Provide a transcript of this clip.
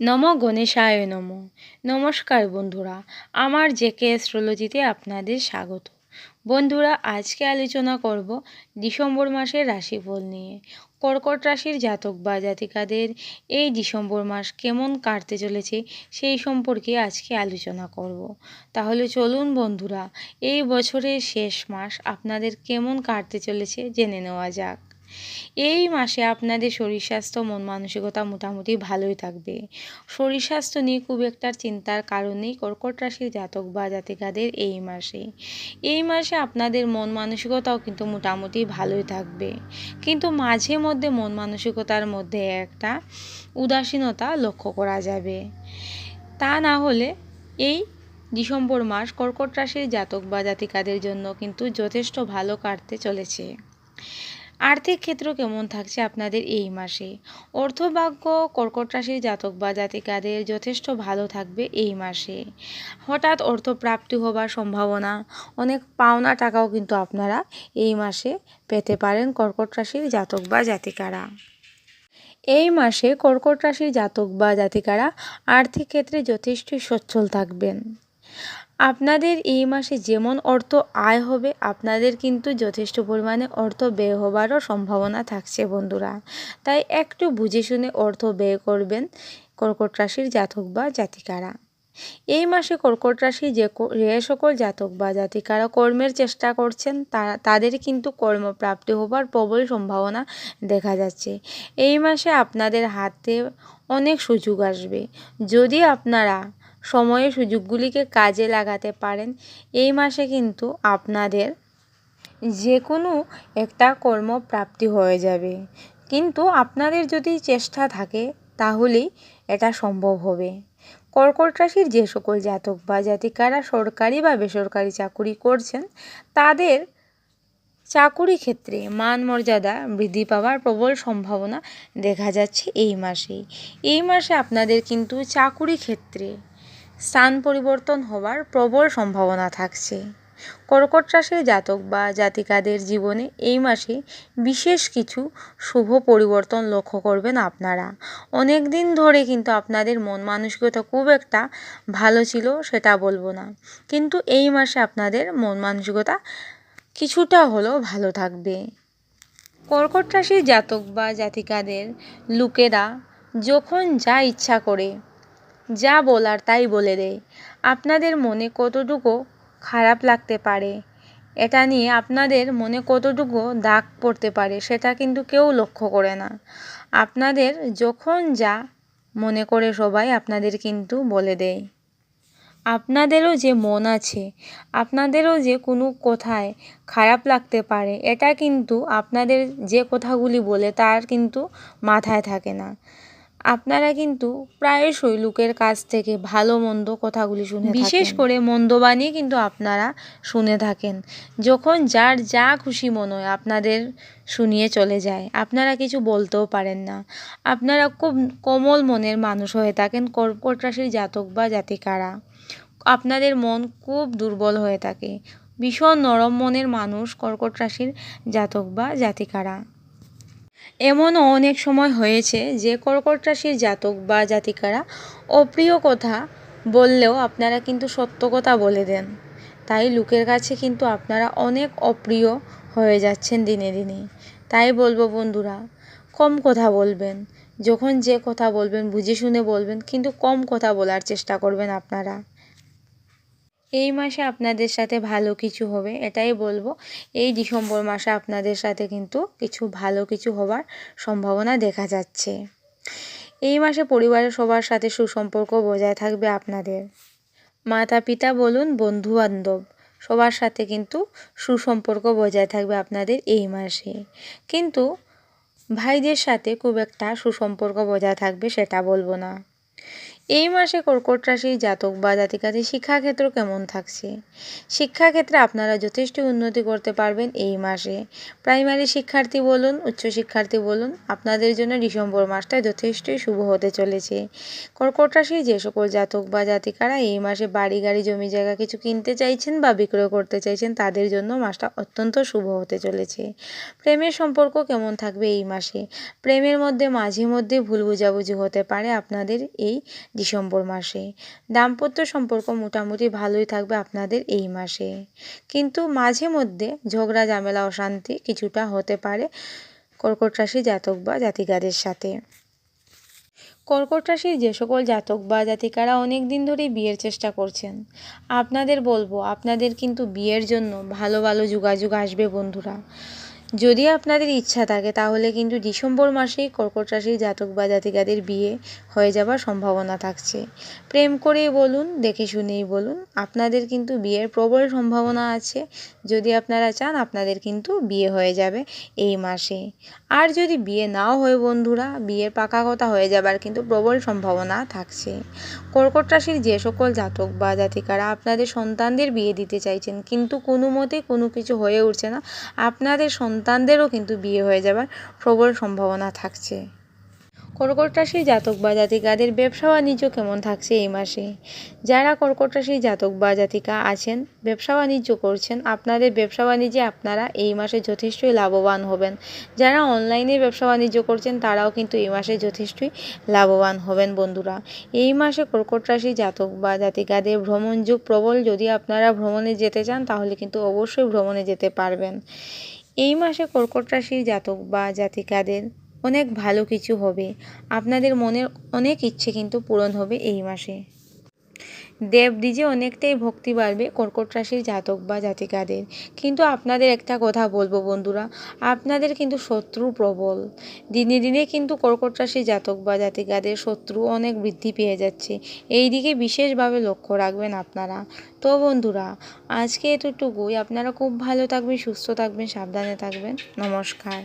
নম গণেশায় নম। নমস্কার বন্ধুরা, আমার জেকে অ্যাস্ট্রোলজিতে আপনাদের স্বাগত। বন্ধুরা, আজকে আলোচনা করব ডিসেম্বর মাসের রাশিফল নিয়ে। কর্কট রাশির জাতক বা জাতিকাদের এই ডিসেম্বর মাস কেমন কাটতে চলেছে সেই সম্পর্কে আজকে আলোচনা করব। তাহলে চলুন বন্ধুরা, এই বছরের শেষ মাস আপনাদের কেমন কাটতে চলেছে জেনে নেওয়া যাক। এই মাসে আপনাদের শরীর স্বাস্থ্য, মন মানসিকতা মোটামুটি ভালোই থাকবে। শরীর স্বাস্থ্য নিয়ে খুব একটা চিন্তার কারণেই কর্কট রাশির জাতক বা জাতিকাদের এই মাসে। এই মাসে আপনাদের মন মানসিকতাও কিন্তু মোটামুটি ভালোই থাকবে। কিন্তু মাঝে মধ্যে মন মানসিকতার মধ্যে একটা উদাসীনতা লক্ষ্য করা যাবে। তা না হলে এই ডিসেম্বর মাস কর্কট রাশির জাতক বা জাতিকাদের জন্য কিন্তু যথেষ্ট ভালো কাটতে চলেছে। আর্থিক ক্ষেত্র কেমন থাকছে আপনাদের এই মাসে? অর্থভাগ্য, কর্কট রাশির জাতক বা জাতিকাদের যথেষ্ট ভালো থাকবে এই মাসে। হঠাৎ অর্থ প্রাপ্তি হবার সম্ভাবনা, অনেক পাওনা টাকাও কিন্তু আপনারা এই মাসে পেতে পারেন কর্কট রাশির জাতক বা জাতিকারা। এই মাসে কর্কট রাশির জাতক বা জাতিকারা আর্থিক ক্ষেত্রে যথেষ্টই সচ্ছল থাকবেন। আপনাদের এই মাসে যেমন অর্থ আয় হবে, আপনাদের কিন্তু যথেষ্ট পরিমাণে অর্থ ব্যয় হবারও সম্ভাবনা থাকছে বন্ধুরা। তাই একটু বুঝে শুনে অর্থ ব্যয় করবেন কর্কট রাশির জাতক বা জাতিকারা। এই মাসে কর্কট রাশি যে সকল জাতক বা জাতিকারা কর্মের চেষ্টা করছেন তারা তাদের কিন্তু কর্মপ্রাপ্তি হবার প্রবল সম্ভাবনা দেখা যাচ্ছে। এই মাসে আপনাদের হাতে অনেক সুযোগ আসবে। যদি আপনারা সময়ে সুযোগগুলিকে কাজে লাগাতে পারেন। এই মাসে কিন্তু আপনাদের যে কোনো একটা কর্মপ্রাপ্তি হয়ে যাবে। কিন্তু আপনাদের যদি চেষ্টা থাকে, তাহলেই এটা সম্ভব হবে। কর্কট রাশির যে সকল জাতক বা জাতিকারা সরকারি বা বেসরকারি চাকুরি করছেন, তাদের চাকুরি ক্ষেত্রে মান মর্যাদা বৃদ্ধি পাওয়ার প্রবল সম্ভাবনা দেখা যাচ্ছে এই মাসেই। এই মাসে আপনাদের কিন্তু চাকুরি ক্ষেত্রে স্থান পরিবর্তন হওয়ার প্রবল সম্ভাবনা থাকছে। কর্কট রাশির জাতক বা জাতিকাদের জীবনে এই মাসে বিশেষ কিছু শুভ পরিবর্তন লক্ষ্য করবেন আপনারা। অনেক দিন ধরে কিন্তু আপনাদের মন মানসিকতা খুব একটা ভালো ছিল সেটা বলব না। কিন্তু এই মাসে আপনাদের মন মানসিকতা কিছুটা হলেও ভালো থাকবে। কর্কট রাশির জাতক বা জাতিকাদের লোকেরা যখন যা ইচ্ছা করে যা বলার তাই বলে দেয় আপনাদের মনে কতটুকু খারাপ লাগতে পারে? এটা নিয়ে আপনাদের মনে কতটুকু দাগ পড়তে পারে সেটা কিন্তু কেউ লক্ষ্য করে না। আপনাদের যখন যা মনে করে সবাই আপনাদের কিন্তু বলে দেয়। আপনাদেরও যে মন আছে, আপনাদেরও যে কোনো কথায় খারাপ লাগতে পারে, এটা কিন্তু আপনাদের যে কথাগুলি বলে তার কিন্তু মাথায় থাকে না। আপনারা কিন্তু প্রায়শই লোকের কাছ থেকে ভালো, মন্দ কথাগুলি শুনে বিশেষ করে মন্দবাণী কিন্তু আপনারা শুনে থাকেন। যখন যার যা খুশি মনে হয় আপনাদের শুনিয়ে চলে যায়। আপনারা কিছু বলতেও পারেন না। আপনারা খুব কোমল মনের মানুষ হয়ে থাকেন, কর্কট রাশির জাতক বা জাতিকারা। আপনাদের মন খুব দুর্বল হয়ে থাকে। ভীষণ নরম মনের মানুষ কর্কট রাশির জাতক বা জাতিকারা। এমনও অনেক সময় হয়েছে যে কর্কট রাশির জাতক বা জাতিকারা অপ্রিয় কথা বললেও আপনারা কিন্তু সত্য কথা বলে দেন। তাই লোকের কাছে কিন্তু আপনারা অনেক অপ্রিয় হয়ে যাচ্ছেন দিনে দিনে। তাই বলব বন্ধুরা, কম কথা বলবেন। যখন যে কথা বলবেন, বুঝে শুনে বলবেন, কিন্তু কম কথা বলার চেষ্টা করবেন আপনারা। এই মাসে আপনাদের সাথে ভালো কিছু হবে, এটাই বলব। এই ডিসেম্বর মাসে আপনাদের সাথে কিন্তু কিছু ভালো কিছু হবার সম্ভাবনা দেখা যাচ্ছে। এই মাসে পরিবারের সবার সাথে সুসম্পর্ক বজায় থাকবে আপনাদের। মাতা পিতা বলুন বন্ধু বান্ধব সবার সাথে কিন্তু সুসম্পর্ক বজায় থাকবে আপনাদের এই মাসে। কিন্তু ভাইদের সাথে খুব একটা সুসম্পর্ক বজায় থাকবে সেটা বলব না। এই মাসে কর্কট রাশির জাতক বা জাতিকাদের শিক্ষাক্ষেত্র কেমন থাকছে? শিক্ষাক্ষেত্রে আপনারা যথেষ্ট উন্নতি করতে পারবেন এই মাসে। প্রাইমারি শিক্ষার্থী বলুন, উচ্চ শিক্ষার্থী বলুন, আপনাদের জন্য ডিসেম্বর মাসটা যথেষ্টই শুভ হতে চলেছে। কর্কট রাশির যে সকল জাতক বা জাতিকারা এই মাসে বাড়ি, গাড়ি, জমি, জায়গা কিছু কিনতে চাইছেন বা বিক্রয় করতে চাইছেন, তাদের জন্য মাসটা অত্যন্ত শুভ হতে চলেছে। প্রেমের সম্পর্ক কেমন থাকবে এই মাসে? প্রেমের মধ্যে মাঝে মধ্যে ভুল বোঝাবুঝি হতে পারে আপনাদের এই ডিসেম্বর মাসে। দাম্পত্য সম্পর্ক মোটামুটি ভালোই থাকবে আপনাদের এই মাসে। কিন্তু মাঝে মধ্যে ঝগড়া, ঝামেলা, অশান্তি কিছুটা হতে পারে কর্কট রাশি জাতক বা জাতিকাদের সাথে। কর্কট রাশির যে সকল জাতক বা জাতিকারা অনেক দিন ধরেই বিয়ের চেষ্টা করছেন। আপনাদের বলব, আপনাদের কিন্তু বিয়ের জন্য ভালো ভালো যোগাযোগ আসবে বন্ধুরা। যদি আপনাদের ইচ্ছা থাকে, তাহলে কিন্তু ডিসেম্বর মাসেই কর্কট রাশির জাতক বা জাতিকাদের বিয়ে হয়ে যাবার সম্ভাবনা থাকছে। প্রেম করেই বলুন, দেখে শুনেই বলুন, আপনাদের কিন্তু বিয়ের প্রবল সম্ভাবনা আছে। যদি আপনারা চান, আপনাদের কিন্তু বিয়ে হয়ে যাবে এই মাসে। আর যদি বিয়ে নাও হয় বন্ধুরা, বিয়ের পাকা কথা হয়ে যাবার কিন্তু প্রবল সম্ভাবনা থাকছে। কর্কট রাশির যে সকল জাতক বা জাতিকারা আপনাদের সন্তানদের বিয়ে দিতে চাইছেন, কিন্তু কোনো মতে কোনো কিছু হয়ে উঠছে না। আপনাদের সন্তানদেরও কিন্তু বিয়ে হয়ে যাবার প্রবল সম্ভাবনা থাকছে। কর্কট রাশির জাতক বা জাতিকাদের ব্যবসা বাণিজ্য কেমন থাকছে এই মাসে? যারা কর্কট রাশির জাতক বা জাতিকা আছেন, ব্যবসা বাণিজ্য করছেন, আপনাদের ব্যবসা বাণিজ্যে আপনারা এই মাসে যথেষ্টই লাভবান হবেন। যারা অনলাইনে ব্যবসা বাণিজ্য করছেন, তারাও কিন্তু এই মাসে যথেষ্টই লাভবান হবেন বন্ধুরা। এই মাসে কর্কট রাশি জাতক বা জাতিকাদের ভ্রমণ যুগ প্রবল। যদি আপনারা ভ্রমণে যেতে চান, তাহলে কিন্তু অবশ্যই ভ্রমণে যেতে পারবেন। এই মাসে কর্কট রাশির জাতক বা জাতিকাদের অনেক ভালো কিছু হবে। আপনাদের মনের অনেক ইচ্ছে কিন্তু পূরণ হবে এই মাসে। দেব ডিজে অনেকটাই ভক্তি বাড়বে কর্কট রাশির জাতক বা জাতিকাদের। কিন্তু আপনাদের একটা কথা বলব বন্ধুরা, আপনাদের কিন্তু শত্রু প্রবল। দিনে দিনে কিন্তু কর্কট রাশির জাতক বা জাতিকাদের শত্রু অনেক বৃদ্ধি পেয়ে যাচ্ছে। এই দিকে বিশেষভাবে লক্ষ্য রাখবেন আপনারা। তো বন্ধুরা, আজকে এতটুকুই। আপনারা খুব ভালো থাকবেন, সুস্থ থাকবেন, সাবধানে থাকবেন। নমস্কার।